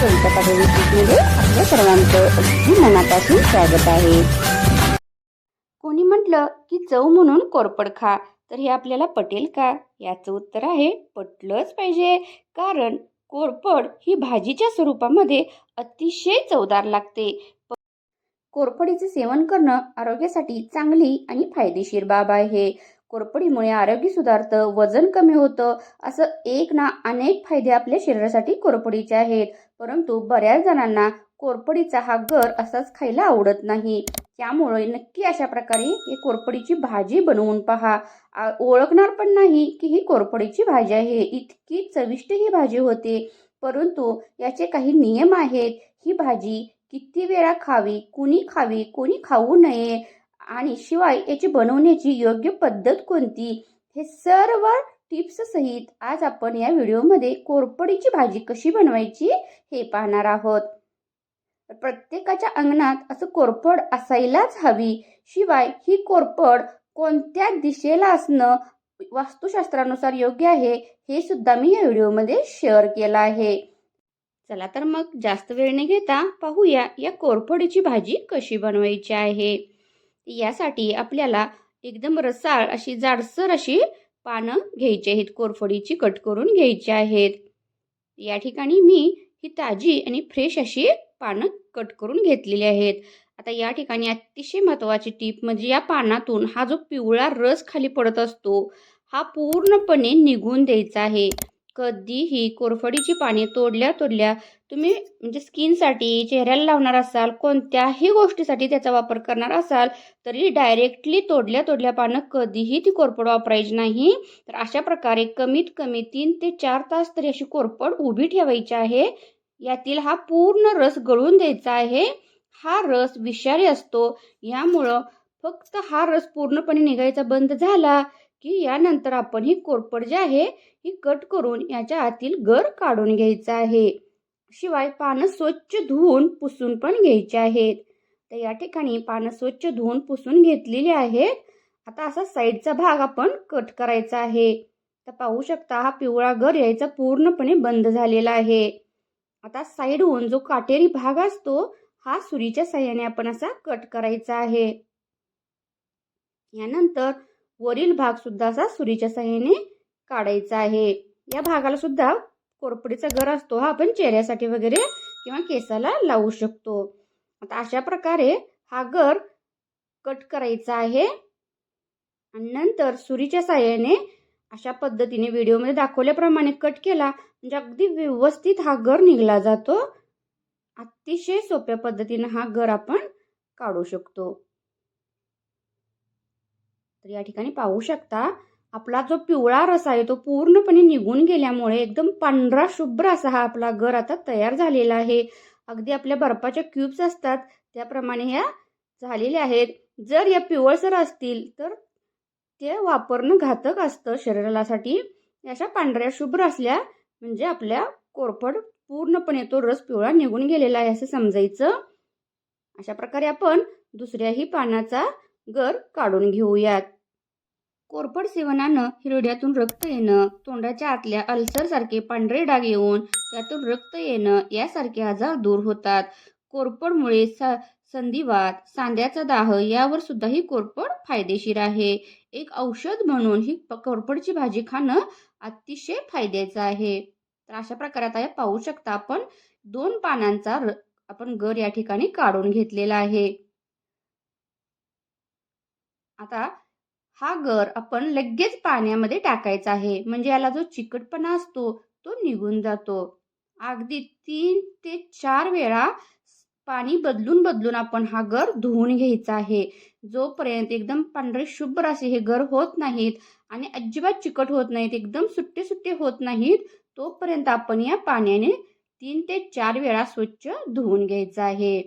कविता पाटील आपल्या सर्वांचं अगदी मनापासून स्वागत आहे कोणी म्हटलं की चव म्हणून कोरपड खा तर हे आपल्याला पटेल का? याचं उत्तर आहे पटलंच पाहिजे. कारण कोरपड ही भाजीच्या स्वरूपामध्ये अतिशय चवदार लागते. कोरफडीचे सेवन करणं आरोग्यासाठी चांगली आणि फायदेशीर बाब आहे. कोरपडीमुळे आरोग्य सुधारतं वजन कमी होतं असं एक ना अनेक फायदे आपल्या शरीरासाठी कोरपडीचे आहेत. परंतु बऱ्याच जणांना कोरपडीचा हा गर असाच खायला आवडत नाही. त्यामुळे नक्की अशा प्रकारे ही कोरपडीची भाजी बनवून पहा. ओळखणार पण नाही की ही कोरपडीची भाजी आहे. इतकी चविष्ट ही भाजी होते. परंतु याचे काही नियम आहेत. ही भाजी किती वेळा खावी कुणी खावी कोणी खाऊ नये. आणि शिवाय याची बनवण्याची योग्य पद्धत कोणती? हे सर्व टिप्स सहित आज आपण या व्हिडिओमध्ये कोरपडीची भाजी कशी बनवायची हे पाहणार आहोत. प्रत्येकाच्या अंगणात असं कोरपड असायलाच हवी. शिवाय ही कोरपड कोणत्या दिशेला असणं वास्तुशास्त्रानुसार योग्य आहे हे सुद्धा मी या व्हिडिओमध्ये शेअर केलं आहे. चला तर मग जास्त वेळ न घेता पाहूया या कोरफडीची भाजी कशी बनवायची आहे. यासाठी आपल्याला एकदम रसाळ अशी जाडसर अशी पानं घ्यायची आहेत. कोरफडीची कट करून घ्यायची आहेत. या ठिकाणी मी ही ताजी आणि फ्रेश अशी पानं कट करून घेतलेली आहेत. आता या ठिकाणी अतिशय महत्त्वाची टीप म्हणजे या पानातून हा जो पिवळा रस खाली पडत असतो हा पूर्णपणे निघून द्यायचा आहे. कधीही कोरफडीची पाने तोडल्या तोडल्या तुम्ही म्हणजे स्किनसाठी चेहऱ्याला लावणार असाल कोणत्याही गोष्टीसाठी त्याचा वापर करणार असाल तरी डायरेक्टली तोडल्या तोडल्या पानं कधीही ती कोरपड वापरायची नाही. तर अशा प्रकारे कमीत कमी तीन ते चार तास तरी अशी कोरपड उभी ठेवायची आहे. यातील हा पूर्ण रस गळून द्यायचा आहे. हा रस विषारी असतो. यामुळं फक्त हा रस पूर्णपणे निघायचा बंद झाला. की यानंतर आपण ही कोरपड जी आहे ही कट करून याच्या आतील गर काढून घ्यायचा आहे. शिवाय पानं स्वच्छ धुवून पुसून पण घ्यायचे आहेत. तर या ठिकाणी पानं स्वच्छ धुवून पुसून घेतलेली आहेत. आता असा साईडचा भाग आपण कट करायचा आहे. तर पाहू शकता हा पिवळा गर यायचा पूर्णपणे बंद झालेला आहे. आता साईडहून जो काटेरी भाग असतो हा सुरीच्या साह्याने आपण असा कट करायचा आहे. यानंतर वरील भाग सुद्धा असा सुरीच्या साह्याने काढायचा आहे. या भागाला सुद्धा कोरपडीचा गर असतो. हा आपण चेहऱ्यासाठी वगैरे किंवा केसाला लावू शकतो. आता अशा प्रकारे हा गर कट करायचा आहे. आणि नंतर सुरीच्या साह्याने अशा पद्धतीने व्हिडिओमध्ये दाखवल्याप्रमाणे कट केला म्हणजे अगदी व्यवस्थित हा गर निघला जातो. अतिशय सोप्या पद्धतीनं हा गर आपण काढू शकतो. तर या ठिकाणी पाहू शकता. आपला जो पिवळा रस आहे तो पूर्णपणे निघून गेल्यामुळे एकदम पांढरा शुभ्र असा हा आपला गर आता तयार झालेला आहे. अगदी आपल्या बर्फाच्या क्यूब्स असतात त्याप्रमाणे ह्या झालेल्या आहेत. जर या पिवळसर असतील तर ते वापरणं घातक असतं शरीरासाठी. अशा पांढऱ्या शुभ्र असल्या म्हणजे आपल्या कोरफड पूर्णपणे तो रस पिवळा निघून गेलेला आहे असं समजायचं. अशा प्रकारे आपण दुसऱ्याही पानाचा गर काढून घेऊयात. कोरफड सेवनानं हिरड्यातून रक्त येणं तोंडाच्या आतल्या अल्सरसारखे पांढरे डाग येऊन त्यातून रक्त येणं यासारखे आजार दूर होतात. कोरफडमुळे सा संधिवात सांध्याचा दाह यावर सुद्धा ही कोरफड फायदेशीर आहे. एक औषध म्हणून ही प- कोरफडची भाजी खाणं अतिशय फायद्याचं आहे. तर अशा प्रकारे आता पाहू शकता आपण दोन पानांचा र आपण गर या ठिकाणी काढून घेतलेला आहे. आता हा गर आपण लगेच पाण्यामध्ये टाकायचा आहे. म्हणजे याला जो चिकटपणा असतो तो निघून जातो. अगदी तीन ते चार वेळा पाणी बदलून बदलून आपण हा गर धुवून घ्यायचा आहे. जोपर्यंत एकदम पांढरे शुभ्र असे हे गर होत नाहीत आणि अजिबात चिकट होत नाहीत एकदम सुट्टे सुट्टे होत नाहीत तोपर्यंत आपण या पाण्याने तीन ते चार वेळा स्वच्छ धुवून घ्यायचं आहे.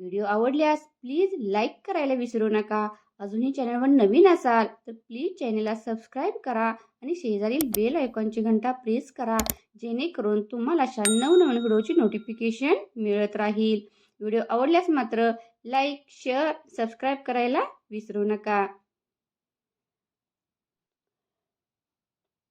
व्हिडिओ आवडल्यास प्लीज लाईक करायला विसरू नका. अजूनही चॅनलवर नवीन असाल तर प्लीज चॅनलला सबस्क्राईब करा आणि शेजारील बेल आयकॉनची घंटा प्रेस करा जेणेकरून तुम्हाला अशा नवनवीन व्हिडिओची नोटिफिकेशन मिळत राहील. व्हिडिओ आवडल्यास मात्र लाईक शेअर सबस्क्राईब करायला विसरू नका.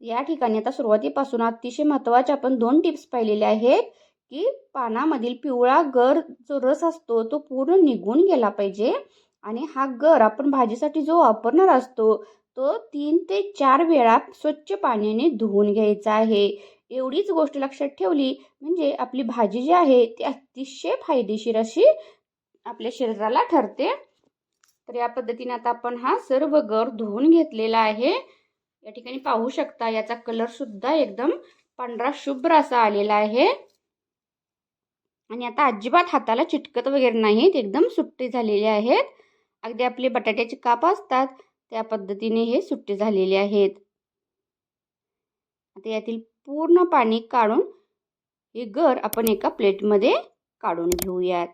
या ठिकाणी आता सुरुवातीपासून अतिशय महत्त्वाचे आपण दोन टिप्स पाहिलेले आहेत. की पानामधील पिवळा गर जो रस असतो तो पूर्ण निघून गेला पाहिजे. आणि हा गर आपण भाजीसाठी जो वापरणार असतो तो तीन ते चार वेळा स्वच्छ पाण्याने धुवून घ्यायचा आहे. एवढीच गोष्ट लक्षात ठेवली म्हणजे आपली भाजी जी आहे ती अतिशय फायदेशीर अशी आपल्या शरीराला ठरते. तर या पद्धतीने आता आपण हा सर्व गर धुवून घेतलेला आहे. या ठिकाणी पाहू शकता याचा कलर सुद्धा एकदम पांढरा शुभ्र असा आलेला आहे. आणि आता अजिबात हाताला चिटकत वगैरे नाहीत. एकदम सुट्टे झालेले आहेत. अगदी आपले बटाट्याचे काप असतात. त्या पद्धतीने हे सुट्टे झालेले आहेत. आता यातील पूर्ण पाणी काढून हे गर आपण एका प्लेटमध्ये काढून घेऊयात.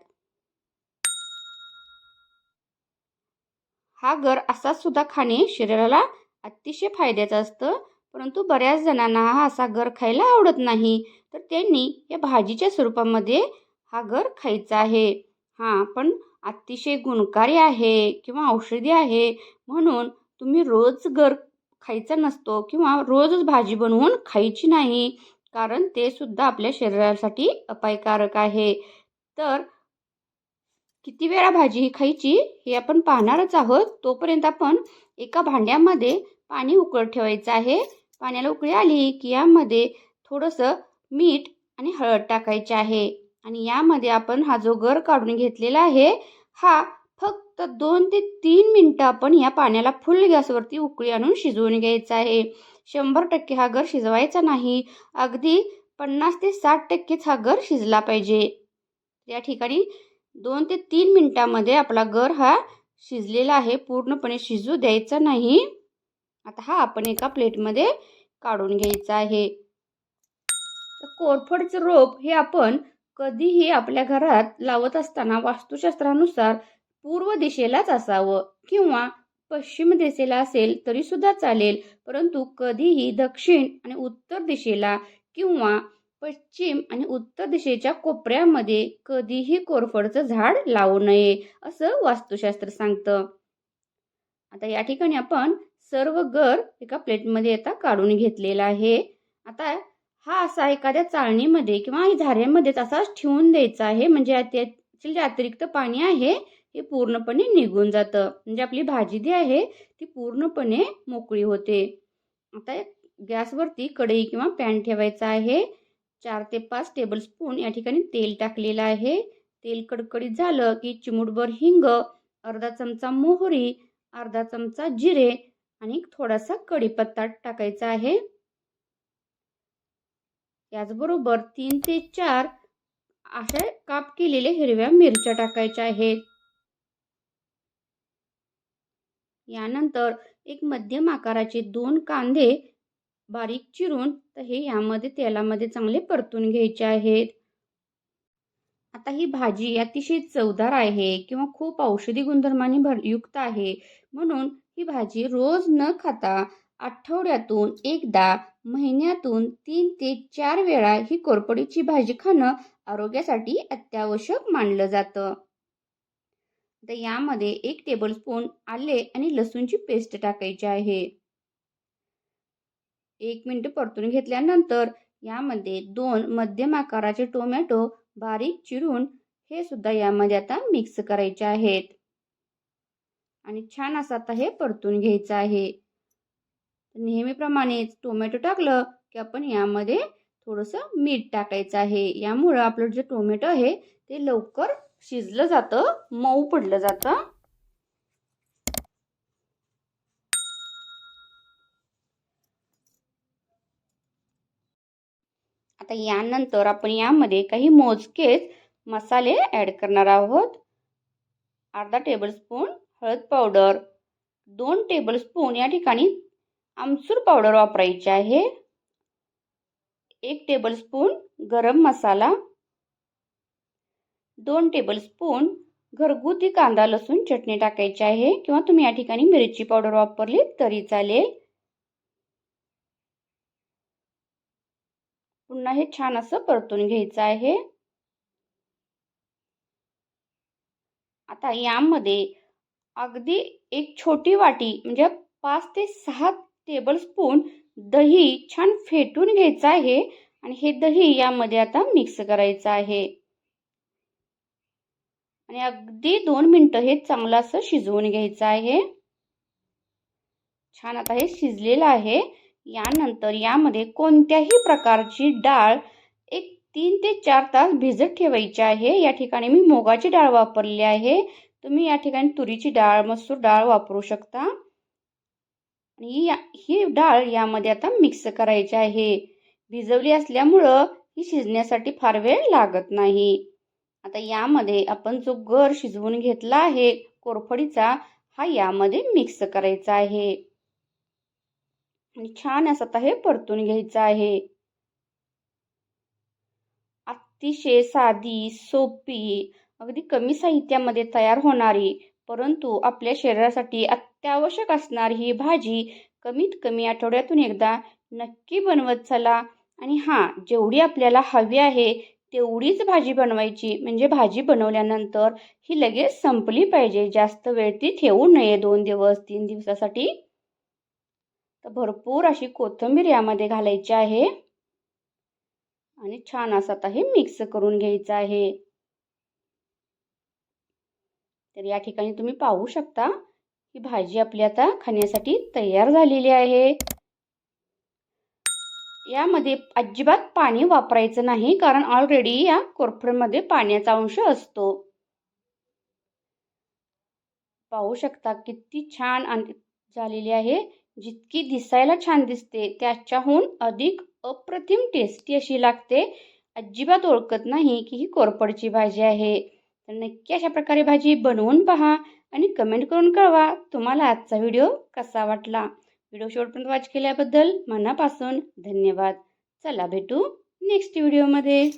हा गर असाच सुद्धा खाणे शरीराला अतिशय फायद्याचं असतं. परंतु बऱ्याच जणांना हा असा गर खायला आवडत नाही. तर त्यांनी या भाजीच्या स्वरूपामध्ये हा गर खायचा आहे. हां पण अतिशय गुणकारी आहे किंवा औषधी आहे म्हणून तुम्ही रोज गर खायचा नसतो किंवा रोजच भाजी बनवून खायची नाही कारण ते सुद्धा आपल्या शरीरासाठी अपायकारक आहे. तर किती वेळा भाजी ही खायची हे आपण पाहणारच आहोत. तोपर्यंत आपण एका भांड्यामध्ये पाणी उकळत ठेवायचं आहे. पाण्याला उकळी आली की यामध्ये थोडंसं मीठ आणि हळद टाकायची आहे. आणि यामध्ये आपण हा जो गर काढून घेतलेला आहे हा फक्त दोन ते तीन मिनटं आपण या पाण्याला फुल गॅसवरती उकळी आणून शिजवून घ्यायचा आहे. शंभर टक्के हा गर शिजवायचा नाही. अगदी पन्नास ते साठ टक्केच हा गर शिजला पाहिजे. या ठिकाणी दोन ते तीन मिनटामध्ये आपला गर हा शिजलेला आहे. पूर्णपणे शिजू द्यायचा नाही. आता हा आपण एका प्लेटमध्ये काढून घ्यायचा आहे. कोरफडचं रोप हे आपण कधीही आपल्या घरात लावत असताना वास्तुशास्त्रानुसार पूर्व दिशेलाच असावं किंवा पश्चिम दिशेला असेल तरी सुद्धा चालेल. परंतु कधीही दक्षिण आणि उत्तर दिशेला किंवा पश्चिम आणि उत्तर दिशेच्या कोपऱ्यामध्ये कधीही कोरफडचं झाड लावू नये असं वास्तुशास्त्र सांगतं. आता या ठिकाणी आपण सर्व गर एका प्लेटमध्ये आता काढून घेतलेला आहे. आता हा असा एखाद्या चाळणीमध्ये किंवा झाऱ्यामध्येच असाच ठेवून द्यायचा आहे. म्हणजे त्यातील जे अतिरिक्त पाणी आहे हे पूर्णपणे निघून जातं. म्हणजे आपली भाजी जी आहे ती पूर्णपणे मोकळी होते. आता गॅसवरती कढई किंवा पॅन ठेवायचा आहे. चार ते पाच टेबलस्पून या ठिकाणी तेल टाकलेलं आहे. तेल कडकडीत झालं की चिमूटभर हिंग अर्धा चमचा मोहरी अर्धा चमचा जिरे आणि थोडासा कढीपत्ता टाकायचा आहे. याचबरोबर तीन ते चार अशा काप केलेल्या हिरव्या मिरच्या टाकायच्या आहेत. यानंतर एक मध्यम आकाराचे दोन कांदे बारीक चिरून तर हे यामध्ये तेलामध्ये चांगले परतून घ्यायचे आहेत. आता ही भाजी अतिशय चवदार आहे किंवा खूप औषधी गुणधर्माने भर युक्त आहे. म्हणून ही भाजी रोज न खाता आठवड्यातून एकदा महिन्यातून तीन ते चार वेळा ही कोरपडीची भाजी खाणं आरोग्यासाठी अत्यावश्यक मानलं जातं. तर यामध्ये एक टेबलस्पून आले आणि लसूणची पेस्ट टाकायची आहे. एक मिनिट परतून घेतल्यानंतर यामध्ये दोन मध्यम आकाराचे टोमॅटो बारीक चिरून हे सुद्धा यामध्ये आता मिक्स करायचे आहेत. आणि छान असं आता हे परतून घ्यायचं आहे. नेहमीप्रमाणेच टोमॅटो टाकलं की आपण यामध्ये थोडंसं मीठ टाकायचं आहे. यामुळं आपलं जे टोमॅटो आहे ते लवकर शिजलं जातं मऊ पडलं जातं. आता यानंतर आपण यामध्ये काही मोजकेच मसाले ॲड करणार आहोत. अर्धा टेबलस्पून हळद पावडर दोन टेबलस्पून या ठिकाणी आमचूर पावडर वापरायची आहे. एक टेबलस्पून गरम मसाला दोन टेबलस्पून घरगुती कांदा लसूण चटणी टाकायची आहे. किंवा तुम्ही या ठिकाणी मिरची पावडर वापरली तरी चालेल. पुन्हा हे छान असं परतून घ्यायचं आहे. आता यामध्ये अगदी एक छोटी वाटी म्हणजे पाच ते सहा टेबलस्पून दही छान फेटून घ्यायचं आहे. आणि हे दही यामध्ये आता मिक्स करायचं आहे. आणि अगदी दोन मिनटं हे चांगलं असं शिजवून घ्यायचं आहे. छान आता हे शिजलेलं आहे. यानंतर यामध्ये कोणत्याही प्रकारची डाळ एक तीन ते चार तास भिजत ठेवायची आहे. या ठिकाणी मी मोगाची डाळ वापरली आहे. तुम्ही या ठिकाणी तुरीची डाळ मसूर डाळ वापरू शकता. आणि या ही डाळ यामध्ये आता मिक्स करायची आहे. भिजवली असल्यामुळं ही शिजण्यासाठी फार वेळ लागत नाही. आता यामध्ये आपण जो गर शिजवून घेतला आहे कोरफडीचा हा यामध्ये मिक्स करायचा आहे. आणि छान असं आता हे परतून घ्यायचं आहे. अतिशय साधी सोपी अगदी कमी साहित्यामध्ये तयार होणारी परंतु आपल्या शरीरासाठी अत्यावश्यक असणारी ही भाजी कमीत कमी आठवड्यातून एकदा नक्की बनवत चला. आणि हां जेवढी आपल्याला हवी आहे तेवढीच भाजी बनवायची. म्हणजे भाजी बनवल्यानंतर ही लगेच संपली पाहिजे. जास्त वेळ ती ठेवू नये दोन दिवस तीन दिवसासाठी. तर भरपूर अशी कोथिंबीर यामध्ये घालायची आहे. आणि छान असं आता हे मिक्स करून घ्यायचं आहे. तर या ठिकाणी तुम्ही पाहू शकता. ही भाजी आपली आता खाण्यासाठी तयार झालेली आहे. यामध्ये अजिबात पाणी वापरायचं नाही कारण ऑलरेडी या कोरफडमध्ये पाण्याचा अंश असतो. पाहू शकता किती छान झालेली आहे. जितकी दिसायला छान दिसते त्याच्याहून अधिक अप्रतिम टेस्टी अशी लागते. अजिबात ओळखत नाही की ही कोरफडची भाजी आहे. तर नक्की अशा प्रकारे भाजी बनवून पहा. आणि कमेंट करून कळवा तुम्हाला आजचा व्हिडिओ कसा वाटला. व्हिडिओ शेवटपर्यंत वॉच केल्याबद्दल मनापासून धन्यवाद. चला भेटू नेक्स्ट व्हिडिओमध्ये